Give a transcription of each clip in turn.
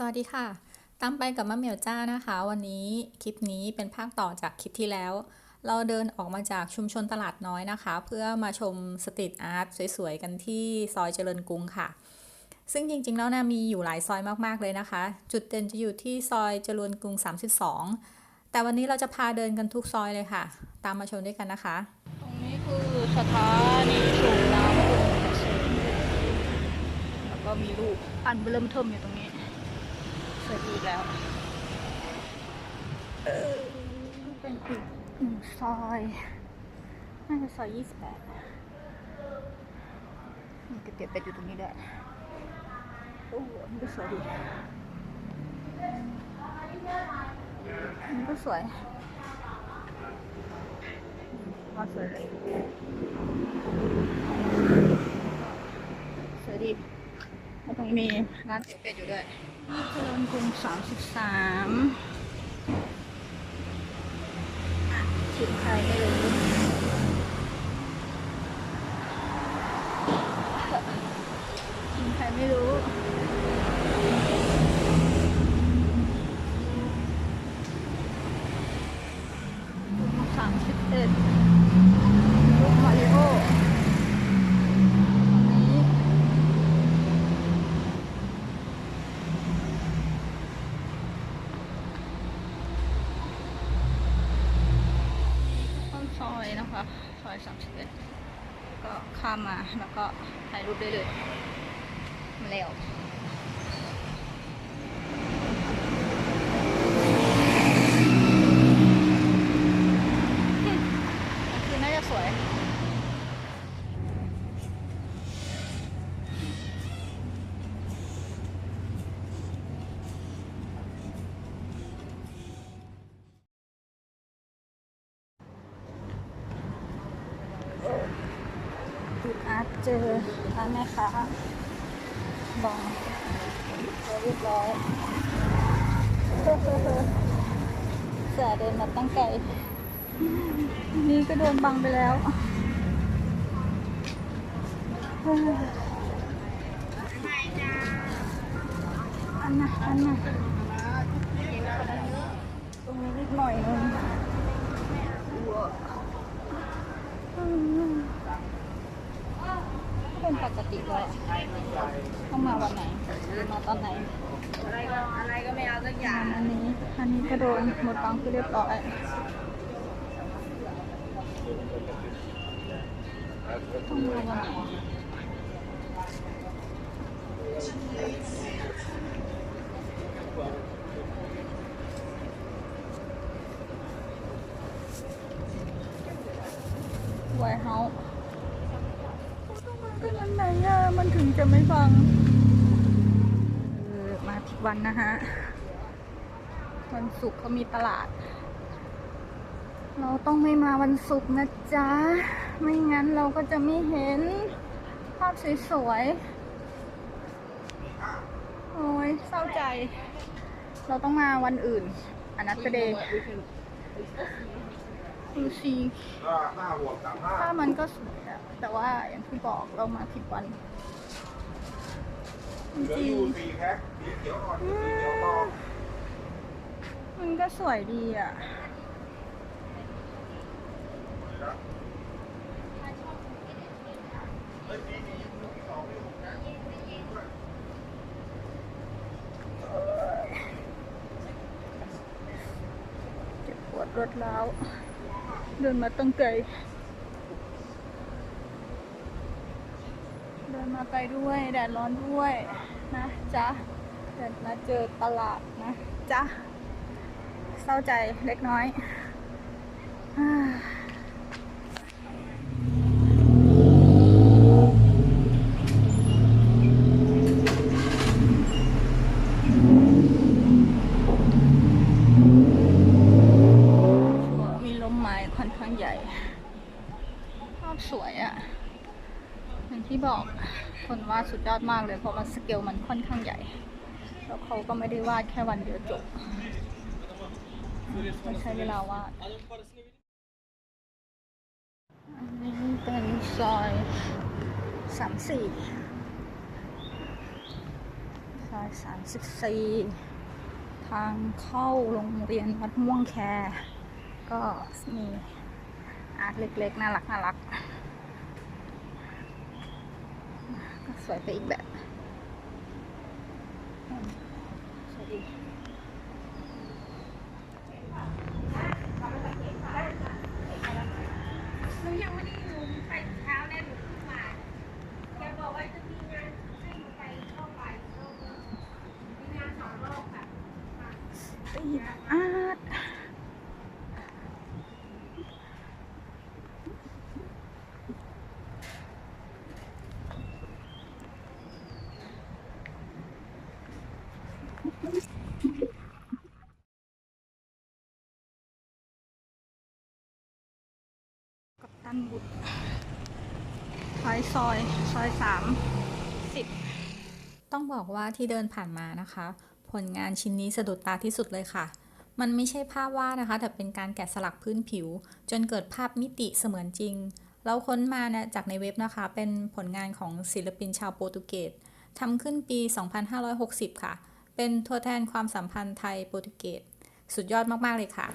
สวัสดีค่ะ ตามไปกับมะเหมียวจ้านะคะ วันนี้คลิปนี้เป็นภาคต่อจากคลิปที่แล้ว เราเดินออกมาจากชุมชนตลาดน้อยนะคะ เพื่อมาชมสตรีทอาร์ตสวยๆ กันที่ซอยเจริญกรุงค่ะ ซึ่งจริงๆแล้วนะมีอยู่หลายซอยมากๆเลยนะคะ จุดเด่นจะอยู่ที่ซอยเจริญกรุง 32 แต่วันนี้เราจะพาเดินกันทุกซอยเลยค่ะ ตามมาชมด้วยกันนะคะ ตรงนี้คือสถานีสูบน้ำแล้วก็มีรูปอันเริ่มเทิมอยู่ตรงนี้ สวยดีอีกแล้วเป็นอีกหนึ่งซอยน่าจะซอยยี่สิบแปดมีก๋วยเตี๋ยวเป็ดอยู่ตรงนี้ด้วยโอ้โหอันนี่ก็สวยดีอันนี้ก็สวยก็สวยเลยสวัสดีแล้วตรงนี้มีร้านเตี๋ยวเป็ดอยู่ด้วย นี่เจริญกรุงสามสิบสามชิมใครไม่รู้ชิมใครไม่รู้สามสิบเอ็ดลูกมาริโอ นี้ต้นซอย นะคะซอยสามสิบเอ็ดก็ข้ามมาแล้วก็ถ่ายรูปได้เลยมาแล้ว เจอร้านแม่ค้าบองเรียบร้อยเสือเดินมาตั้งไกลนี่ก็โดนบังไปแล้วเฮ้ออันน่ะอันน่ะตรงนี้นิดหน่อยนึงว้าว เป็นปกติเลยต้องมาวันไหนมาตอนไหนอะไรก็อะไรก็ไม่เอาสักอย่างอันนี้อันนี้ก็โดนหมดตังค์คือเรียบร้อยต้องมาวันไหนไวเฮาส์ต้องมากันวันไหน อะ มันถึงจะไม่ฟังออมาผิดวันนะฮะ วันศุกร์เขามีตลาด เราต้องไม่มาวันศุกร์นะจ๊ะ ไม่งั้นเราก็จะไม่เห็น ภาพสวยๆ โอ้ยเศร้าใจ เราต้องมาวันอื่นอนัตเดย์ ดูสิก็ห้าบวกสามห้าถ้ามันก็สวยอะแต่ว่าอย่างที่บอกเรามาผิดวันจเหลือริองยู่สี่แพ็คสีเขียวอ่อนกับสีเขียวทองๆมันก็สวยดีอะเจ็บปวดรถแล้ว เดินมาตั้งไกลเดินมาไกลด้วยแดดร้อนด้วยนะจ๊ะเดินมาเจอตลาดนะจ๊ะเศร้าใจเล็กน้อยอ่ามีลมไม้ค่อนข้างใหญ่ ภาพสวยอะ่ะ อย่างที่บอก คนวาดสุดยอดมากเลยเพราะมันสเกลมันค่อนข้างใหญ่ แล้วเขาก็ไม่ได้วาดแค่วันเดียวจบมันใช้เวลาวาดอันนี้เป็นซอยสามสี่ซอยสามสิบสี่ทางเข้าโรงเรียนวัดม่วงแค ก็มีอาร์ตเล็กๆ น่ารักน่ารัก ก็สวยไปอีกแบบอืมสวยดี หนูยังไม่ได้ดูไปเช้าแน่หนูเพิ่งมาแกบอกว่าจะมีงานให้หนูไปเข้าไปมีงานสองรอบค่ะ ตีอาร์ตกับ ตันบุตรท้ายซอย ซอยสามสิบต้องบอกว่าที่เดินผ่านมานะคะ ผลงานชิ้นนี้สะดุดตาที่สุดเลยค่ะ มันไม่ใช่ภาพวาดนะคะ แต่เป็นการแกะสลักพื้นผิว จนเกิดภาพมิติเสมือนจริง เราค้นมาเนี่ยจากในเว็บนะคะ เป็นผลงานของศิลปินชาวโปรตุเกสทำขึ้นปี 2560 ค่ะ เป็นตัวแทนความสัมพันธ์ไทยโปรตุเกส สุดยอดมาก ๆ เลยค่ะ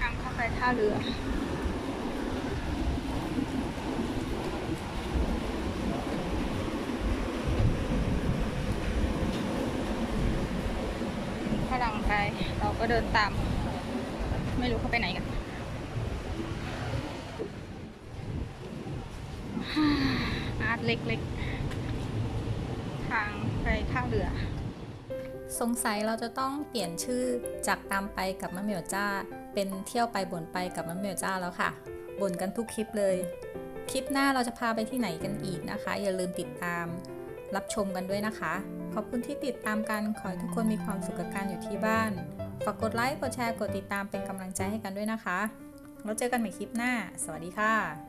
ทางเข้าไปท่าเรือ ถ้าหลังไป เราก็เดินตาม ไม่รู้เขาไปไหนกัน อาร์ตเล็กๆ ทางไปท่าเรือ สงสัยเราจะต้องเปลี่ยนชื่อจากตามไปกับมะเหมียวจ้า เป็นเที่ยวไปบ่นไปกับมะเหมียวจ้าแล้วค่ะ บ่นกันทุกคลิปเลย คลิปหน้าเราจะพาไปที่ไหนกันอีกนะคะ อย่าลืมติดตามรับชมกันด้วยนะคะ ขอบคุณที่ติดตามกัน ขอให้ทุกคนมีความสุขกับการอยู่ที่บ้าน ฝากกดไลค์ กดแชร์ กดติดตามเป็นกำลังใจให้กันด้วยนะคะ แล้วเจอกันใหม่คลิปหน้า สวัสดีค่ะ